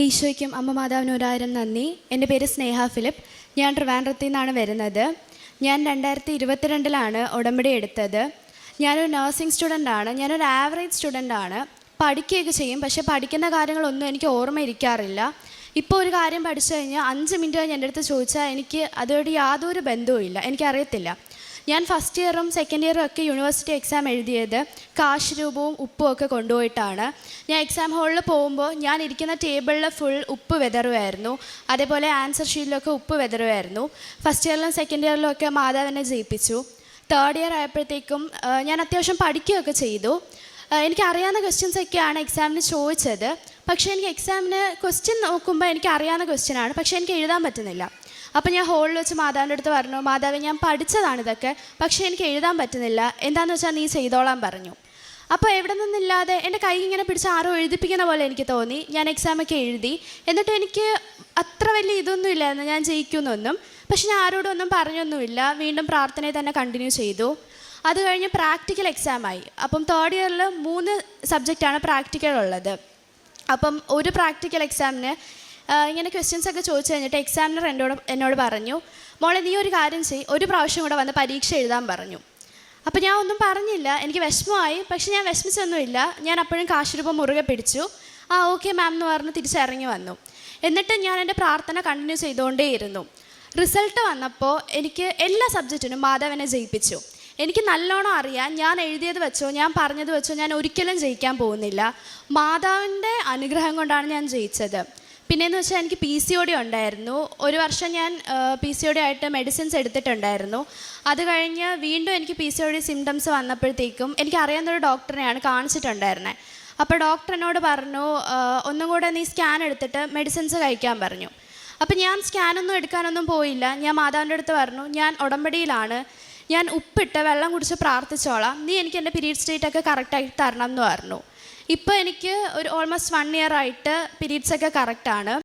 ഈശോയ്ക്കും അമ്മ മാതാവിനും ഒരായിരം നന്ദി. എന്റെ പേര് സ്നേഹ ഫിലിപ്പ്. ഞാൻ ട്രിവാൻഡ്രത്തിൽ നിന്നാണ് വരുന്നത്. ഞാൻ രണ്ടായിരത്തി ഇരുപത്തിരണ്ടിലാണ് ഉടമ്പടി എടുത്തത്. ഞാനൊരു നഴ്സിംഗ് സ്റ്റുഡന്റാണ് ഞാനൊരു ആവറേജ് സ്റ്റുഡന്റാണ് പഠിക്കുകയൊക്കെ ചെയ്യും. പക്ഷേ പഠിക്കുന്ന കാര്യങ്ങളൊന്നും എനിക്ക് ഓർമ്മയിരിക്കാറില്ല ഇപ്പോൾ ഒരു കാര്യം പഠിച്ചു കഴിഞ്ഞാൽ അഞ്ച് മിനിറ്റ് കഴിഞ്ഞ് എന്റെ അടുത്ത് ചോദിച്ചാൽ എനിക്ക് അതോട് യാതൊരു ബന്ധവും ഇല്ല എനിക്കറിയത്തില്ല. ഞാൻ ഫസ്റ്റ് ഇയറും സെക്കൻഡ് ഇയറും ഒക്കെ യൂണിവേഴ്സിറ്റി എക്സാം എഴുതിയത് കാശ് രൂപവും ഉപ്പും ഒക്കെ കൊണ്ടുപോയിട്ടാണ്. ഞാൻ എക്സാം ഹാളിൽ പോകുമ്പോൾ ഞാൻ ഇരിക്കുന്ന ടേബിളിൽ ഫുൾ ഉപ്പ് വെതറുമായിരുന്നു അതേപോലെ ആൻസർ ഷീറ്റിലൊക്കെ ഉപ്പ് വെതറുമായിരുന്നു ഫസ്റ്റ് ഇയറിലും സെക്കൻഡ് ഇയറിലും ഒക്കെ മാതാവിനെ ജയിപ്പിച്ചു. തേർഡ് ഇയർ ആയപ്പോഴത്തേക്കും ഞാൻ അത്യാവശ്യം പഠിക്കുകയൊക്കെ ചെയ്തു. എനിക്ക് എനിക്കറിയാവുന്ന ക്വസ്റ്റ്യൻസ് ഒക്കെയാണ് എക്സാമിന് ചോദിച്ചത്. പക്ഷേ എനിക്ക് എക്സാമിന് ക്വസ്റ്റ്യൻ നോക്കുമ്പോൾ എനിക്ക് അറിയാവുന്ന ക്വസ്റ്റ്യൻ ആണ്. പക്ഷേ എനിക്ക് എഴുതാൻ പറ്റുന്നില്ല. അപ്പോൾ ഞാൻ ഹോളിൽ വെച്ച് മാതാവിന്റെ അടുത്ത് പറഞ്ഞു മാതാവ് ഞാൻ പഠിച്ചതാണ് ഇതൊക്കെ പക്ഷേ എനിക്ക് എഴുതാൻ പറ്റുന്നില്ല. എന്താണെന്ന് വെച്ചാൽ നീ ചെയ്തോളാൻ പറഞ്ഞു. അപ്പോൾ എവിടെ നിന്നില്ലാതെ എന്റെ കൈ ഇങ്ങനെ പിടിച്ച് ആരോ എഴുതിപ്പിക്കുന്ന പോലെ എനിക്ക് തോന്നി. ഞാൻ എക്സാമൊക്കെ എഴുതി. എന്നിട്ട് എനിക്ക് അത്ര വലിയ ഇതൊന്നും ഇല്ലായിരുന്നു. ഞാൻ ജയിക്കുന്നൊന്നും പക്ഷെ ഞാൻ ആരോടും ഒന്നും പറഞ്ഞൊന്നുമില്ല. വീണ്ടും പ്രാർത്ഥനയെ തന്നെ കണ്ടിന്യൂ ചെയ്തു. അത് കഴിഞ്ഞ് പ്രാക്ടിക്കൽ എക്സാമായി അപ്പം തേർഡ് ഇയറിൽ മൂന്ന് സബ്ജക്റ്റാണ് പ്രാക്ടിക്കൽ ഉള്ളത്. അപ്പം ഒരു പ്രാക്ടിക്കൽ എക്സാമിന് ഇങ്ങനെ ക്വസ്റ്റ്യൻസ് ഒക്കെ ചോദിച്ചു കഴിഞ്ഞിട്ട് എക്സാമിനർ എന്നോട് എന്നോട് പറഞ്ഞു മോളെ നീ ഒരു കാര്യം ചെയ് ഒരു പ്രാവശ്യം കൂടെ വന്ന് പരീക്ഷ എഴുതാൻ പറഞ്ഞു. അപ്പോൾ ഞാൻ ഒന്നും പറഞ്ഞില്ല. എനിക്ക് വിഷമമായി. പക്ഷെ ഞാൻ വിഷമിച്ചൊന്നുമില്ല. ഞാൻ അപ്പോഴും കാശുരൂപം മുറുകെ പിടിച്ചു. ആ ഓക്കെ മാം എന്ന് പറഞ്ഞ് തിരിച്ചിറങ്ങി വന്നു. എന്നിട്ട് ഞാൻ എന്റെ പ്രാർത്ഥന കണ്ടിന്യൂ ചെയ്തുകൊണ്ടേയിരുന്നു. റിസൾട്ട് വന്നപ്പോൾ എനിക്ക് എല്ലാ സബ്ജക്റ്റിനും മാധവനെ ജയിപ്പിച്ചു. എനിക്ക് നല്ലോണം അറിയാം. ഞാൻ എഴുതിയത് വെച്ചോ ഞാൻ പറഞ്ഞത് വെച്ചോ ഞാൻ ഒരിക്കലും ജയിക്കാൻ പോകുന്നില്ല. മാതാവിന്റെ അനുഗ്രഹം കൊണ്ടാണ് ഞാൻ ജയിച്ചത്. പിന്നെയെന്ന് വെച്ചാൽ എനിക്ക് പി സി ഒ ഡി ഉണ്ടായിരുന്നു. ഒരു വർഷം ഞാൻ പി സി ഒ ഡി ആയിട്ട് മെഡിസിൻസ് എടുത്തിട്ടുണ്ടായിരുന്നു. അത് കഴിഞ്ഞ് വീണ്ടും എനിക്ക് P C O D symptoms വന്നപ്പോഴത്തേക്കും എനിക്ക് അറിയാവുന്ന ഒരു ഡോക്ടറിനെയാണ് കാണിച്ചിട്ടുണ്ടായിരുന്നത് അപ്പോൾ ഡോക്ടർ എന്നോട് പറഞ്ഞു ഒന്നും കൂടെ നീ സ്കാൻ എടുത്തിട്ട് മെഡിസിൻസ് കഴിക്കാൻ പറഞ്ഞു. അപ്പം ഞാൻ സ്കാനൊന്നും എടുക്കാനൊന്നും പോയില്ല. ഞാൻ മാതാവിന്റെ അടുത്ത് പറഞ്ഞു ഞാൻ ഉടമ്പടിയിലാണ്. ഞാൻ ഉപ്പിട്ട് വെള്ളം കുടിച്ച് പ്രാർത്ഥിച്ചോളാം. നീ എനിക്ക് എന്റെ പീരീഡ് സ്റ്റേറ്റ് ഒക്കെ കറക്റ്റായിട്ട് തരണം എന്ന് പറഞ്ഞു. ഇപ്പോൾ എനിക്ക് ഒരു ഓൾമോസ്റ്റ് വൺ ഇയർ ആയിട്ട് പീരീഡ്സ് ഒക്കെ കറക്റ്റാണ്